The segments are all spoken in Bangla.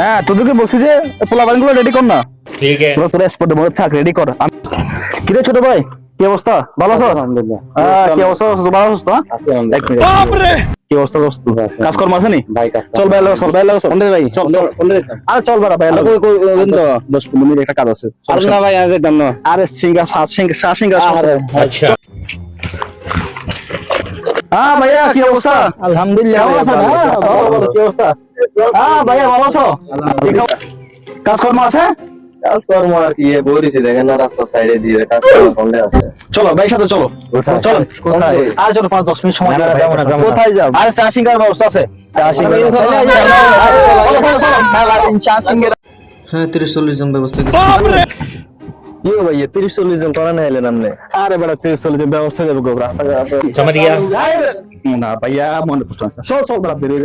হ্যাঁ তোদেরকে বলছি যে পোলাপানগুলো রেডি কর না। ঠিক আছে। তোরা স্পটে মধ্যে থাক রেডি কর। কি রে ছোট ভাই কি অবস্থা? ভালো আছো কি অবস্থা? ভালো আছো এক মিনিট। বাপ রে কি অবস্থা দোস্ত? কাজকর্ম আছে নি? ভাই চল ভাই চল ভাই চল। ভাই চল আরে চল ভাই ভাই কই কই তো 10 15 মিনিট একটা কাজ আছে। আরে না ভাই আজ না। আরে সিঙ্গা সাত সিঙ্গা সাত সিঙ্গা আচ্ছা। হ্যাঁ ভাইয়া কি অবস্থা? আলহামদুলিল্লাহ? হ্যাঁ, ভালো, ভালো, কি অবস্থা? হ্যাঁ ভাইয়া ভালো আছো? কাজকর্ম আছে? কাজকর্ম আর কি বলেছি দেখেন না রাস্তার সাইডে দিয়ে কাজকর্ম বন্ধে আছে। চলো ভাই সাথে চলো। চলো। কোথায়? আর চলো পাঁচ দশ মিনিট সময়। কোথায়? যাব? আরে চা সিঙ্গার ব্যবস্থা আছে। চা সিঙ্গার হ্যাঁ তিরিশ চল্লিশ জন ব্যবস্থা গো ভাই তিরিশ চল্লিশ জন তোরা নেই নামনে আরে বেড়া তিরিশ চল্লিশ জন ব্যবস্থা যাবে গো রাস্তা না ভাইয়া মনে পড়ছে সব সব বেড়া বেরিয়ে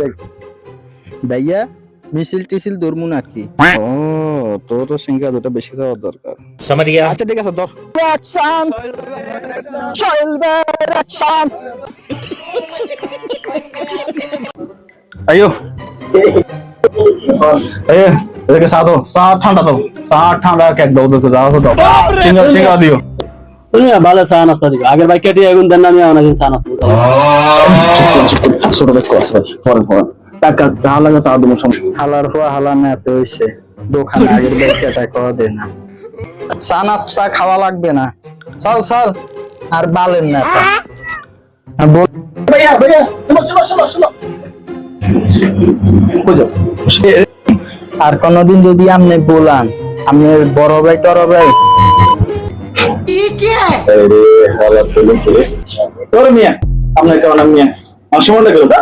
ভাইয়া মিছিল টিছিল দৌড়মু নাকি ও তো তো সিঙ্গা দুটো বেশি দেওয়ার দরকার সামারিয়া আচ্ছা ঠিক আছে ধর অ্যাকশন চলবে অ্যাকশন আয়ো আয়ো এদিকে চা দাও চা ঠান্ডা দাও চা ঠান্ডা কেক দাও যাও তো দাও। সিঙ্গা সিঙ্গা দিও। তুমি ভালো চা নাস্তা দিবে। আগের ভাই কেটে এগুন দেন না আমি আমার চা নাস্তা দিতে ছোট দেখো আছে ফরেন ফরেন। টাকা তা লাগে তা দেবো হালার হওয়া হালা না তো হইছে। দোকানে আগের ব্যাগটা কওয়া দে না। চা নাস্তা খাওয়া লাগবে না। চল চল। আর বালেন না তা। আর বল ভাইয়া ভাইয়া শোনো শোনো শোনো আর কোনদিন যদি আপনি বলান আপনি বড় ভাই টর ভাই। তোর মিয়া। আপনার কেমন মিয়া? অংশগ্রহণ করো তা?